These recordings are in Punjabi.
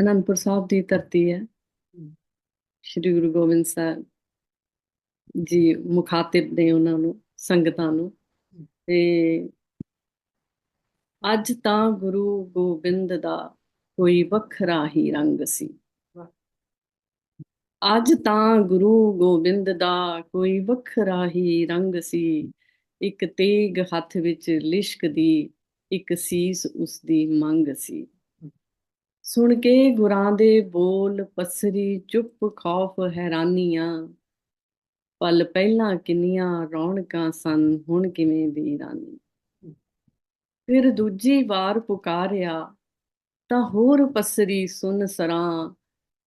ਅਨੰਦਪੁਰ ਸਾਹਿਬ ਦੀ ਧਰਤੀ ਹੈ। ਸ਼੍ਰੀ ਗੁਰੂ ਗੋਬਿੰਦ ਸਾਹਿਬ ਜੀ ਮੁਖਾਤਿਬ ਨੇ ਉਹਨਾਂ ਨੂੰ ਸੰਗਤਾਂ ਨੂੰ। ਤੇ ਅੱਜ ਤਾਂ ਗੁਰੂ ਗੋਬਿੰਦ ਦਾ ਕੋਈ ਵੱਖਰਾ ਹੀ ਰੰਗ ਸੀ। ਅੱਜ ਤਾਂ ਗੁਰੂ ਗੋਬਿੰਦ ਦਾ ਕੋਈ ਵੱਖਰਾ ਹੀ ਰੰਗ ਸੀ। ਇੱਕ ਤੇਗ ਹੱਥ ਵਿੱਚ ਲਿਸ਼ਕਦੀ ਇੱਕ ਸੀਸ ਉਸ ਦੀ ਮੰਗ ਸੀ। ਸੁਣ ਕੇ ਗੁਰਾਂ ਦੇ ਬੋਲ ਪਸਰੀ ਚੁੱਪ ਖੌਫ ਹੈਰਾਨੀਆਂ। ਪਲ ਪਹਿਲਾਂ ਕਿੰਨੀਆਂ ਰੌਣਕਾਂ ਸਨ, ਹੁਣ ਕਿਵੇਂ ਵੀਰਾਨੀ। ਫਿਰ ਦੂਜੀ ਵਾਰ ਪੁਕਾਰਿਆ, ਤਾਂ ਹੋਰ ਪਸਰੀ ਸੁਨ ਸਰਾਂ,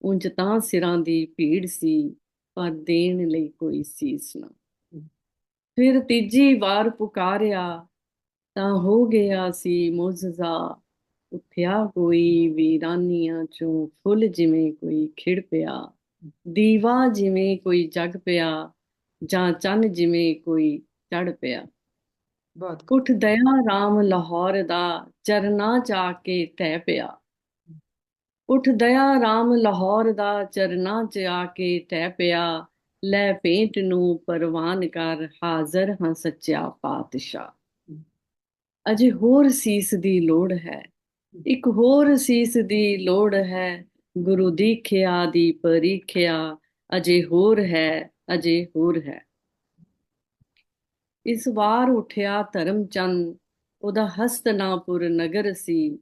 ਉਂਝ ਤਾਂ ਸਿਰਾਂ ਦੀ ਭੀੜ ਸੀ, ਪਰ ਦੇਣ ਲਈ ਕੋਈ ਸੀਸ ਨਾ। ਫਿਰ ਤੀਜੀ ਵਾਰ ਪੁਕਾਰਿਆ, ਤਾਂ ਹੋ ਗਿਆ ਸੀ ਮੁਜ਼ਜ਼ਾ ਉੱਠਿਆ ਕੋਈ ਵੀਰਾਨੀਆਂ ਚੋਂ ਫੁੱਲ ਜਿਵੇਂ ਕੋਈ ਖਿੜ ਪਿਆ ਦੀਵਾ ਜਿਵੇਂ ਕੋਈ ਜਗ ਪਿਆ ਜਾਂ ਚੰਨ ਜਿਵੇਂ ਕੋਈ ਚੜ ਪਿਆ। ਬਹੁਤ ਉੱਠ ਦਇਆ ਰਾਮ ਲਾਹੌਰ ਦਾ ਚਰਨਾ ਚਾ ਕੇ ਟਹਿ ਪਿਆ। ਉੱਠ ਦਇਆ ਰਾਮ ਲਾਹੌਰ ਦਾ ਚਰਨਾ ਚ ਆ ਕੇ ਟਹਿ ਪਿਆ। ਲੈ ਪੇਂਟ ਨੂੰ ਪਰਵਾਨ ਕਰ ਹਾਜ਼ਰ ਹਾਂ ਸੱਚਾ ਪਾਤਸ਼ਾਹ। ਅਜੇ ਹੋਰ ਸੀਸ ਦੀ ਲੋੜ ਹੈ। ਇੱਕ ਹੋਰ ਸੀਸ ਦੀ ਲੋੜ ਹੈ, ਗੁਰੂ ਦੀਖਿਆ ਦੀ ਪਰੀਖਿਆ, ਅਜੇ ਹੋਰ ਹੈ, ਅਜੇ ਹੋਰ ਹੈ। ਇਸ ਵਾਰ ਉਠਿਆ ਧਰਮਚੰਦ, ਉਹਦਾ ਹਸਤਨਾਪੁਰ ਨਗਰ ਸੀ,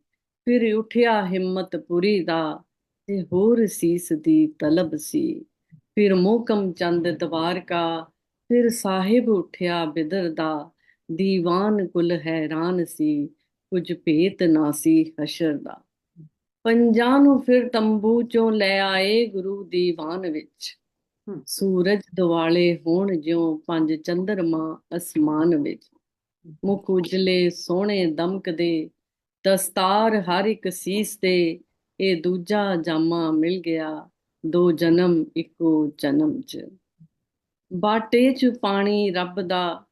ਫਿਰ ਉਠਿਆ ਹਿੰਮਤਪੁਰੀ ਦਾ, ਤੇ ਹੋਰ ਸੀਸ ਦੀ ਤਲਬ ਸੀ। ਫਿਰ ਮੋਕਮ ਚੰਦ ਦਵਾਰਕਾ, ਫਿਰ ਸਾਹਿਬ ਉਠਿਆ ਬਿਦਰ ਦਾ, ਦੀਵਾਨ ਕੁਲ ਹੈਰਾਨ ਸੀ ਕੁਝ ਭੇਤ ਨਾ ਸੀ ਹਸ਼ਰ ਦਾ। ਪੰਜਾਂ ਨੂੰ ਫਿਰ ਤੰਬੂ ਚੋਂ ਲੈ ਆਏ ਗੁਰੂ ਦੀਵਾਨ ਵਿੱਚ। ਸੂਰਜ ਦੁਆਲੇ ਹੋਣ ਜਿਉ ਪੰਜ ਚੰਦਰਮਾ ਅਸਮਾਨ ਵਿੱਚ। ਮੁਖ ਉਜਲੇ ਸੋਹਣੇ ਦਮਕਦੇ ਦਸਤਾਰ ਹਰ ਇੱਕ ਸੀਸ ਤੇ ਇਹ ਦੂਜਾ ਜਾਮਾ ਮਿਲ ਗਿਆ ਦੋ ਜਨਮ ਇੱਕੋ ਜਨਮ ਚ। ਬਾਟੇ ਚ ਪਾਣੀ ਰੱਬ ਦਾ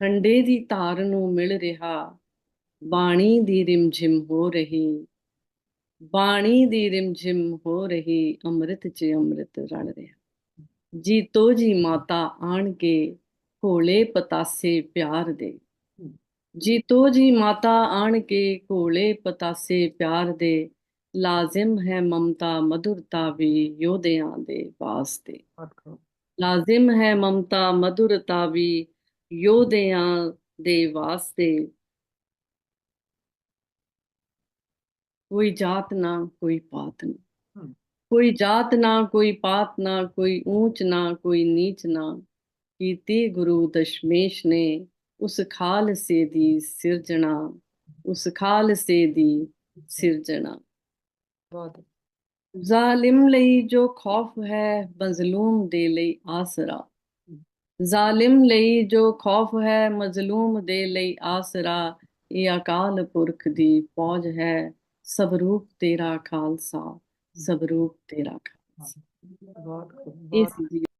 ਠੰਡੇ ਦੀ ਧਾਰ ਨੂੰ ਮਿਲ ਰਿਹਾ ਬਾਣੀ ਦੀ ਰਿਮਝਿਮ ਹੋ ਰਹੀ, ਬਾਣੀ ਦੀ ਰਿਮਝਿਮ ਹੋ ਰਹੀ, ਅੰਮ੍ਰਿਤ ਚ ਅੰਮ੍ਰਿਤ ਰਲ ਰਿਹਾ। ਜੀਤੋ ਜੀ ਮਾਤਾ ਆਣ ਕੇ ਘੋਲੇ ਪਤਾਸੇ ਪਿਆਰ ਦੇ। ਜੀਤੋ ਜੀ ਮਾਤਾ ਆਣ ਕੇ ਘੋਲੇ ਪਤਾਸੇ ਪਿਆਰ ਦੇ, ਲਾਜ਼ਿਮ ਹੈ ਮਮਤਾ ਮధుਰਤਾ ਵੀ ਯੋਧਿਆਂ ਦੇ ਵਾਸਤੇ ਬਹੁਤ ਲਾਜ਼ਿਮ ਹੈ ਮਮਤਾ ਮధుਰਤਾ ਵੀ ਯੋਧਿਆਂ ਦੇ ਵਾਸਤੇ ਕੋਈ ਜਾਤ ਨਾ ਕੋਈ ਪਾਤ ਨਾ। ਕੋਈ ਜਾਤ ਨਾ ਕੋਈ ਪਾਤ ਨਾ ਕੋਈ ਊਂਚ ਨਾ ਕੋਈ ਨੀਚ ਨਾ। ਕੀਤੀ ਗੁਰੂ ਦਸ਼ਮੇਸ਼ ਨੇ ਉਸ ਖਾਲਸੇ ਦੀ ਸਿਰਜਣਾ ਉਸ ਖਾਲਸੇ ਦੀ ਸਿਰਜਣਾ। ਬਹੁਤ ਜ਼ਾਲਿਮ ਲਈ ਜੋ ਖੌਫ ਹੈ ਮਜ਼ਲੂਮ ਦੇ ਲਈ ਆਸਰਾ। ਜ਼ਾਲਿਮ ਲਈ ਜੋ ਖੌਫ ਹੈ ਮਜ਼ਲੂਮ ਦੇ ਲਈ ਆਸਰਾ। ਇਹ ਅਕਾਲ ਪੁਰਖ ਦੀ ਫੌਜ ਹੈ। ਸਭ ਰੂਪ ਤੇਰਾ ਖਾਲਸਾ ਸਭ ਰੂਪ ਤੇਰਾ ਖਾਲਸਾ ਬਹੁਤ ਇਹ ਬਹੁਤ ਸੀ ਜੀ